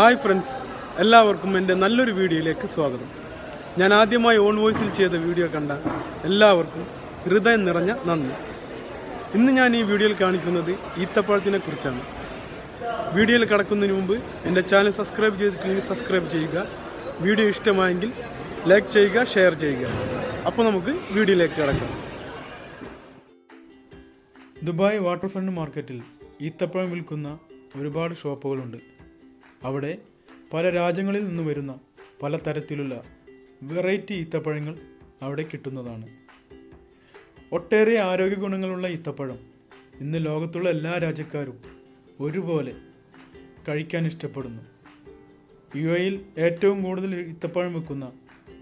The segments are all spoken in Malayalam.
ഹായ് ഫ്രണ്ട്സ് എല്ലാവർക്കും എന്റെ നല്ലൊരു വീഡിയോയിലേക്ക് സ്വാഗതം. ഞാൻ ആദ്യമായി ഓൺ വോയിസിൽ ചെയ്ത വീഡിയോ കണ്ട എല്ലാവർക്കും ഹൃദയം നിറഞ്ഞ നന്ദി. ഇന്ന് ഞാൻ ഈ വീഡിയോയിൽ കാണിക്കുന്നത് ഈത്തപ്പഴത്തിനെ കുറിച്ചാണ്. വീഡിയോയിൽ കടക്കുന്നതിന് മുമ്പ് എന്റെ ചാനൽ സബ്സ്ക്രൈബ് ചെയ്തിട്ടില്ലെങ്കിൽ സബ്സ്ക്രൈബ് ചെയ്യുക. വീഡിയോ ഇഷ്ടമായെങ്കിൽ ലൈക്ക് ചെയ്യുക ഷെയർ ചെയ്യുക. അപ്പോൾ നമുക്ക് വീഡിയോയിലേക്ക് കിടക്കാം. ദുബായ് വാട്ടർ ഫ്രണ്ട് മാർക്കറ്റിൽ ഈത്തപ്പഴം വിൽക്കുന്ന ഒരുപാട് ഷോപ്പുകളുണ്ട്. അവിടെ പല രാജ്യങ്ങളിൽ നിന്ന് വരുന്ന പല തരത്തിലുള്ള വെറൈറ്റി ഈത്തപ്പഴങ്ങൾ അവിടെ കിട്ടുന്നതാണ്. ഒട്ടേറെ ആരോഗ്യ ഗുണങ്ങളുള്ള ഈത്തപ്പഴം ഇന്ന് ലോകത്തുള്ള എല്ലാ രാജ്യക്കാരും ഒരുപോലെ കഴിക്കാൻ ഇഷ്ടപ്പെടുന്നു. യു എയിൽ ഏറ്റവും കൂടുതൽ ഈത്തപ്പഴം വിൽക്കുന്ന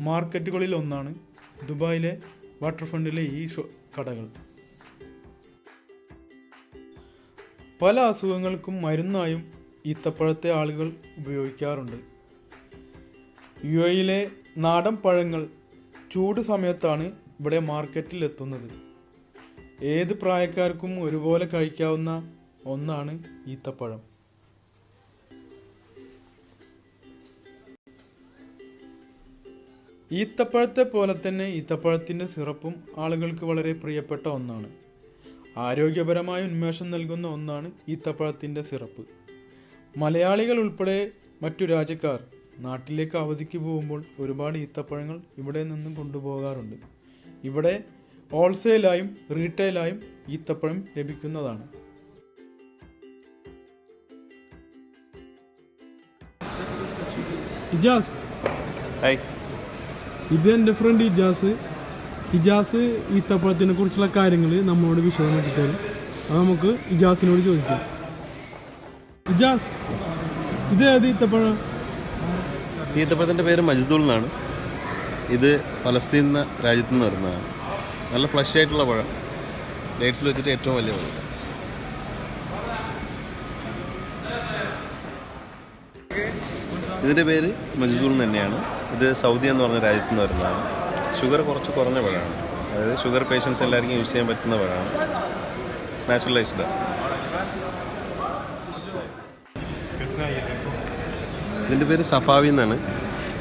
മാർക്കറ്റുകളിൽ ഒന്നാണ് ദുബായിലെ വാട്ടർ ഫ്രണ്ടിലെ ഈ കടകൾ. പല അസുഖങ്ങൾക്കും മരുന്നായും ഈത്തപ്പഴത്തെ ആളുകൾ ഉപയോഗിക്കാറുണ്ട്. യു എയിലെ നാടൻ പഴങ്ങൾ ചൂട് സമയത്താണ് ഇവിടെ മാർക്കറ്റിൽ എത്തുന്നത്. ഏത് പ്രായക്കാർക്കും ഒരുപോലെ കഴിക്കാവുന്ന ഒന്നാണ് ഈത്തപ്പഴം. ഈത്തപ്പഴത്തെ പോലെ തന്നെ ഈത്തപ്പഴത്തിന്റെ സിറപ്പും ആളുകൾക്ക് വളരെ പ്രിയപ്പെട്ട ഒന്നാണ്. ആരോഗ്യപരമായ ഉന്മേഷം നൽകുന്ന ഒന്നാണ് ഈത്തപ്പഴത്തിന്റെ സിറപ്പ്. മലയാളികൾ ഉൾപ്പെടെ മറ്റു രാജ്യക്കാർ നാട്ടിലേക്ക് അവധിക്ക് പോകുമ്പോൾ ഒരുപാട് ഈത്തപ്പഴങ്ങൾ ഇവിടെ നിന്നും കൊണ്ടുപോകാറുണ്ട്. ഇവിടെ ഹോൾസെയിലായും റീറ്റെയിലായും ഈത്തപ്പഴം ലഭിക്കുന്നതാണ്. ഇജാസ്. ഇത് എന്റെ ഫ്രണ്ട് ഇജാസ്. ഇജാസ് ഈത്തപ്പഴത്തിനെ കുറിച്ചുള്ള കാര്യങ്ങൾ നമ്മളോട് വിശദമാക്കി തരും അത് നമുക്ക് ഇജാസിനോട് ചോദിക്കാം. ഇജാസ് ഈത്തപ്പഴത്തിന്റെ പേര് മജ്ദൂൾ എന്നാണ്. ഇത് ഫലസ്തീൻ എന്ന രാജ്യത്ത് നിന്ന് വരുന്നതാണ്. നല്ല ഫ്ലഷ് ആയിട്ടുള്ള പഴം. ഡേറ്റ്സിൽ വെച്ചിട്ട് ഏറ്റവും വലിയ പഴം. ഇതിന്റെ പേര് മജ്ദൂൾ തന്നെയാണ്. ഇത് സൗദി എന്ന് പറഞ്ഞ രാജ്യത്ത് നിന്ന് വരുന്നതാണ്. ഷുഗർ കുറച്ച് കുറഞ്ഞ പഴമാണ്. അതായത് ഷുഗർ പേഷ്യൻസ് എല്ലാവർക്കും യൂസ് ചെയ്യാൻ പറ്റുന്ന പഴമാണ്. നാച്ചുറലൈസ്ഡ് ഇതിന്റെ പേര് സഫാവി എന്നാണ്.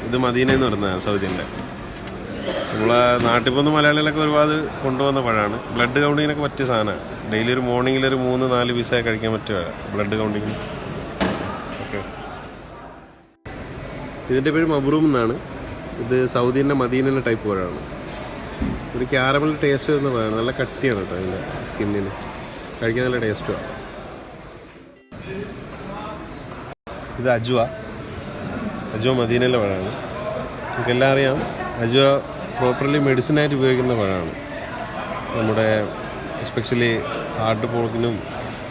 ഇത് മദീന എന്ന് പറയുന്നത് സൗദിന്റെ നമ്മളെ നാട്ടിൽ പോകുന്ന മലയാളികളൊക്കെ ഒരുപാട് കൊണ്ടുവന്ന പഴമാണ്. ബ്ലഡ് കൗണ്ടിങ്ങിനൊക്കെ പറ്റിയ സാധനമാണ്. ഡെയിലി ഒരു മോർണിംഗിൽ ഒരു മൂന്ന് നാല് പീസായി കഴിക്കാൻ പറ്റിയ ബ്ലഡ് കൗണ്ടിങ്ങിന് ഓക്കെ ഇതിന്റെ പേര് മബ്രൂം എന്നാണ്. ഇത് സൗദിന്റെ മദീനന്റെ ടൈപ്പ് പഴമാണ്. ഒരു ക്യാരമൽ ടേസ്റ്റ് വരുന്ന പഴമാണ്. നല്ല കട്ടിയാണ് കേട്ടോ അതിന്റെ സ്കിന്നിന് കഴിക്കാൻ നല്ല ടേസ്റ്റുമാണ് ഇത് അജുവ. അജുവ മദീനയിലെ പഴമാണ്. നമുക്കെല്ലാം അറിയാം അജോ പ്രോപ്പർലി മെഡിസിനായിട്ട് ഉപയോഗിക്കുന്ന പഴമാണ്. നമ്മുടെ എസ്പെഷ്യലി ഹാർട്ട് പോക്കിനും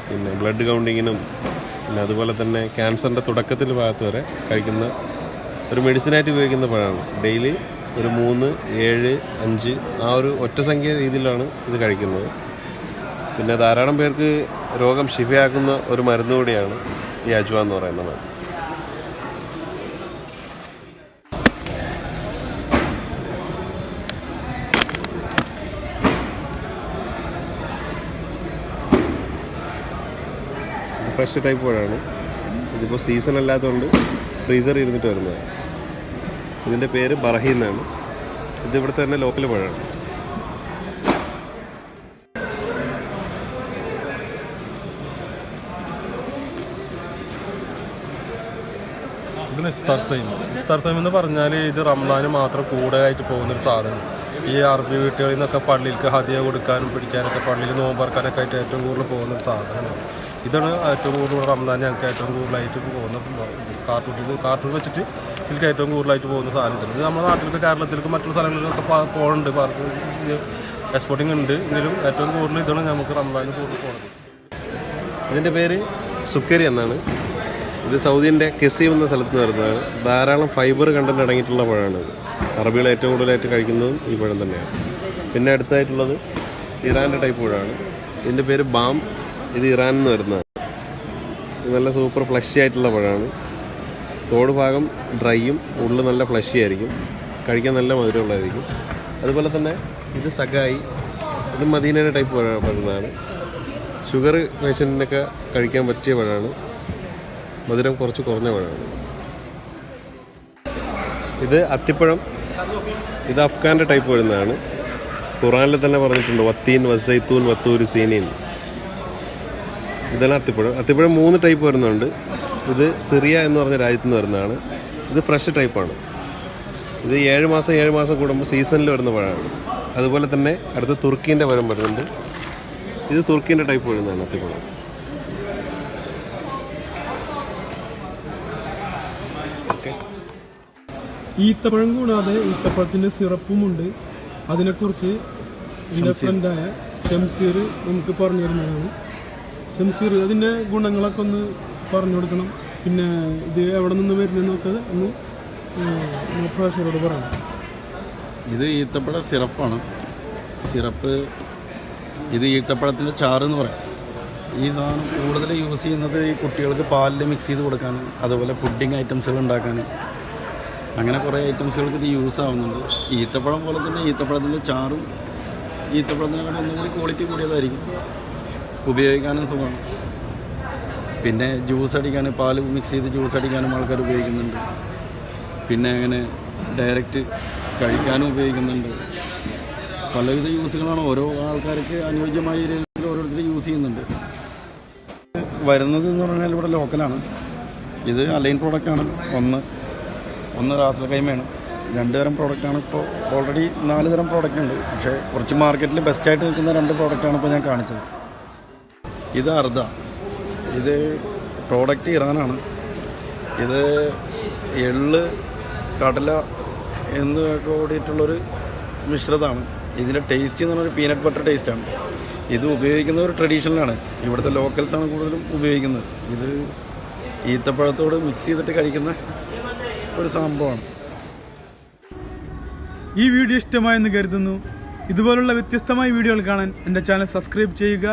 പിന്നെ ബ്ലഡ് കൗണ്ടിങ്ങിനും പിന്നെ അതുപോലെ തന്നെ ക്യാൻസറിന്റെ തുടക്കത്തിന്റെ ഭാഗത്ത് വരെ കഴിക്കുന്ന ഒരു മെഡിസിനായിട്ട് ഉപയോഗിക്കുന്ന പഴമാണ്. ഡെയിലി ഒരു മൂന്ന് ഏഴ് അഞ്ച് ആ ഒരു ഒറ്റ സംഖ്യ രീതിയിലാണ് ഇത് കഴിക്കുന്നത്. പിന്നെ ധാരാളം പേർക്ക് രോഗം ശിഫയാക്കുന്ന ഒരു മരുന്ന് കൂടിയാണ് ഈ അജ്വ എന്ന് പറയുന്നത്. ഫ്രഷ് ടൈപ്പ് പഴമാണ് ഇതിപ്പോൾ സീസൺ അല്ലാത്തതുകൊണ്ട് ഫ്രീസർ ഇരുന്നിട്ട് വരുന്നത്. ഇതിന്റെ പേര് ബർഹി എന്നാണ്. ഇത് തന്നെ ലോക്കൽ പഴമാണ് ഇതിന് ഇഫ്താർ സൈം ഇഫ്താർ സൈം എന്ന് പറഞ്ഞാൽ ഇത് റംസാന് മാത്രം കൂടുതലായിട്ട് പോകുന്നൊരു സാധനം. ഈ അറബി വീട്ടുകളിൽ നിന്നൊക്കെ പള്ളിയിലേക്ക് ഹതിയ കൊടുക്കാനും പിടിക്കാനൊക്കെ പള്ളിയിൽ നോമ്പറക്കാനൊക്കെ ആയിട്ട് ഏറ്റവും കൂടുതൽ പോകുന്നൊരു സാധനമാണ്. ഇതാണ് ഏറ്റവും കൂടുതൽ റംദാൻ ഞങ്ങൾക്ക് ഏറ്റവും കൂടുതലായിട്ട് പോകുന്ന കാർട്ടൂൺ ഇത് കാർട്ടൂൺ വെച്ചിട്ട് ഇതിലേക്ക് ഏറ്റവും കൂടുതലായിട്ട് പോകുന്ന സാധനം ഇത് നമ്മുടെ നാട്ടിലൊക്കെ കേരളത്തിലേക്ക് മറ്റുള്ള സ്ഥലങ്ങളിലൊക്കെ പോകുന്നുണ്ട് എക്സ്പോർട്ടിംഗ് ഉണ്ട്. എങ്കിലും ഏറ്റവും കൂടുതൽ ഇതാണ് നമുക്ക് റംദാൻ കൂടുതൽ പോകുന്നത് ഇതിന്റെ പേര് സുക്കരി എന്നാണ്. ഇത് സൗദിന്റെ കെസീം എന്ന സ്ഥലത്ത് നിന്ന് വരുന്നതാണ് ധാരാളം ഫൈബർ കണ്ടന്റ് അടങ്ങിയിട്ടുള്ള പഴമാണ് അറബികൾ ഏറ്റവും കൂടുതലായിട്ട് കഴിക്കുന്നതും ഈ പഴം തന്നെയാണ്. പിന്നെ അടുത്തായിട്ടുള്ളത് ഇറാന്റെ ടൈപ്പ് പഴമാണ്. ഇതിന്റെ പേര് ബാം. ഇത് ഇറാനിൽ നിന്ന് വരുന്നതാണ് നല്ല സൂപ്പർ ഫ്ലഷി ആയിട്ടുള്ള പഴമാണ്. തോട് ഭാഗം ഡ്രൈയും ഉള്ളിൽ നല്ല ഫ്ലഷി ആയിരിക്കും. കഴിക്കാൻ നല്ല മധുരമുള്ളതായിരിക്കും. അതുപോലെ തന്നെ ഇത് സഗായി ഇത് മദീനയുടെ ടൈപ്പ് പഴ- പഴമാണ്. ഷുഗർ പേഷ്യന്റിനൊക്കെ കഴിക്കാൻ പറ്റിയ പഴമാണ്. മധുരം കുറച്ച് കുറഞ്ഞ പഴമാണ്. ഇത് അത്തിപ്പഴം ഇത് അഫ്ഗാന്റെ ടൈപ്പ് വരുന്നതാണ്. ഖുറാനിൽ തന്നെ പറഞ്ഞിട്ടുണ്ട് വത്തീൻ വസൈത്തൂൻ വത്തൂര് സീനീൻ. ഇതെല്ലാം അത്തിപ്പഴം. അത്തിപ്പഴം മൂന്ന് ടൈപ്പ് വരുന്നുണ്ട്. ഇത് സിറിയ എന്ന് പറഞ്ഞ രാജ്യത്ത് നിന്ന് വരുന്നതാണ്. ഇത് ഫ്രഷ് ടൈപ്പാണ് ഇത് ഏഴ് മാസം ഏഴ് മാസം കൂടുമ്പോൾ സീസണിൽ വരുന്ന പഴമാണ്. അതുപോലെ തന്നെ അടുത്ത് തുർക്കീന്റെ പഴം വരുന്നുണ്ട്. ഇത് തുർക്കീന്റെ ടൈപ്പ് വരുന്നതാണ് അത്തിപ്പഴം. ഈത്തപ്പഴം കൂടാതെ സിറപ്പും ഉണ്ട്. അതിനെക്കുറിച്ച് എന്റെ ഫ്രണ്ടായ ഷംസീർ നമുക്ക് പറഞ്ഞു തരുന്നതാണ്. ഷംസീർ അതിന്റെ ഗുണങ്ങളൊക്കെ ഒന്ന് പറഞ്ഞു കൊടുക്കണം. പിന്നെ ഇത് എവിടെ നിന്ന് വരുന്നതെന്നൊക്കെ ഒന്ന് പ്രേക്ഷകരോട് പറയണം. ഇത് ഈത്തപ്പഴ സിറപ്പാണ്. സിറപ്പ് ഇത് ഈത്തപ്പഴത്തിന്റെ ചാറ് എന്ന് പറയും. ഈ സാധനം കൂടുതൽ യൂസ് ചെയ്യുന്നത് ഈ കുട്ടികൾക്ക് പാലിൽ മിക്സ് ചെയ്ത് കൊടുക്കാൻ അതുപോലെ പുഡിങ് ഐറ്റംസുകൾ ഉണ്ടാക്കാൻ അങ്ങനെ കുറേ ഐറ്റംസുകൾക്ക് ഇത് യൂസ് ആവുന്നുണ്ട്. ഈത്തപ്പഴം പോലെ തന്നെ ഈത്തപ്പഴത്തിന്റെ ചാറും ഈത്തപ്പഴത്തിനെക്കാളും ഒന്നും കൂടി ക്വാളിറ്റി കൂടിയതായിരിക്കും. ഉപയോഗിക്കാനും സുഖമാണ്. പിന്നെ ജ്യൂസ് അടിക്കാൻ പാൽ മിക്സ് ചെയ്ത് ജ്യൂസ് അടിക്കാനും ആൾക്കാർ ഉപയോഗിക്കുന്നുണ്ട്. പിന്നെ അങ്ങനെ ഡയറക്റ്റ് കഴിക്കാനും ഉപയോഗിക്കുന്നുണ്ട്. പലവിധ യൂസുകളാണ് ഓരോ ആൾക്കാർക്ക് അനുയോജ്യമായ രീതിയിൽ ഓരോരുത്തർ യൂസ് ചെയ്യുന്നുണ്ട്. വരുന്നത് എന്ന് പറഞ്ഞാൽ ഇവിടെ ലോക്കലാണ് ഇത് അലൈൻ പ്രോഡക്റ്റാണ് ഒന്ന് ഒന്ന് റാസൽ കൈമയാണ് രണ്ട് തരം പ്രോഡക്റ്റാണ് ഇപ്പോൾ ഓൾറെഡി നാല് തരം പ്രോഡക്റ്റ് ഉണ്ട്. പക്ഷേ കുറച്ച് മാർക്കറ്റിൽ ബെസ്റ്റായിട്ട് നിൽക്കുന്ന രണ്ട് പ്രോഡക്റ്റാണ് ഇപ്പോൾ ഞാൻ കാണിച്ചത്. ഇത് അർദ്ധ. ഇത് പ്രോഡക്റ്റ് ഇറാനാണ്. ഇത് എൾ കടല എന്ന് കൂടിയിട്ടുള്ളൊരു മിശ്രിതമാണ്. ഇതിന്റെ ടേസ്റ്റ് എന്ന് പറഞ്ഞാൽ പീനട്ട് ബട്ടർ ടേസ്റ്റാണ് ഇത് ഉപയോഗിക്കുന്ന ഒരു ട്രഡീഷണലാണ് ഇവിടുത്തെ ലോക്കൽസാണ് കൂടുതലും ഉപയോഗിക്കുന്നത്. ഇത് ഈത്തപ്പഴത്തോട് മിക്സ് ചെയ്തിട്ട് കഴിക്കുന്ന ഒരു സംഭവമാണ്. ഈ വീഡിയോ ഇഷ്ടമായെന്ന് കരുതുന്നു. ഇതുപോലുള്ള വ്യത്യസ്തമായ വീഡിയോകൾ കാണാൻ എന്റെ ചാനൽ സബ്സ്ക്രൈബ് ചെയ്യുക.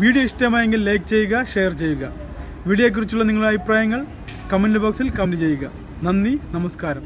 വീഡിയോ ഇഷ്ടമായെങ്കിൽ ലൈക്ക് ചെയ്യുക ഷെയർ ചെയ്യുക. വീഡിയോയെക്കുറിച്ചുള്ള നിങ്ങളുടെ അഭിപ്രായങ്ങൾ കമന്റ് ബോക്സിൽ കമന്റ് ചെയ്യുക. നന്ദി നമസ്കാരം.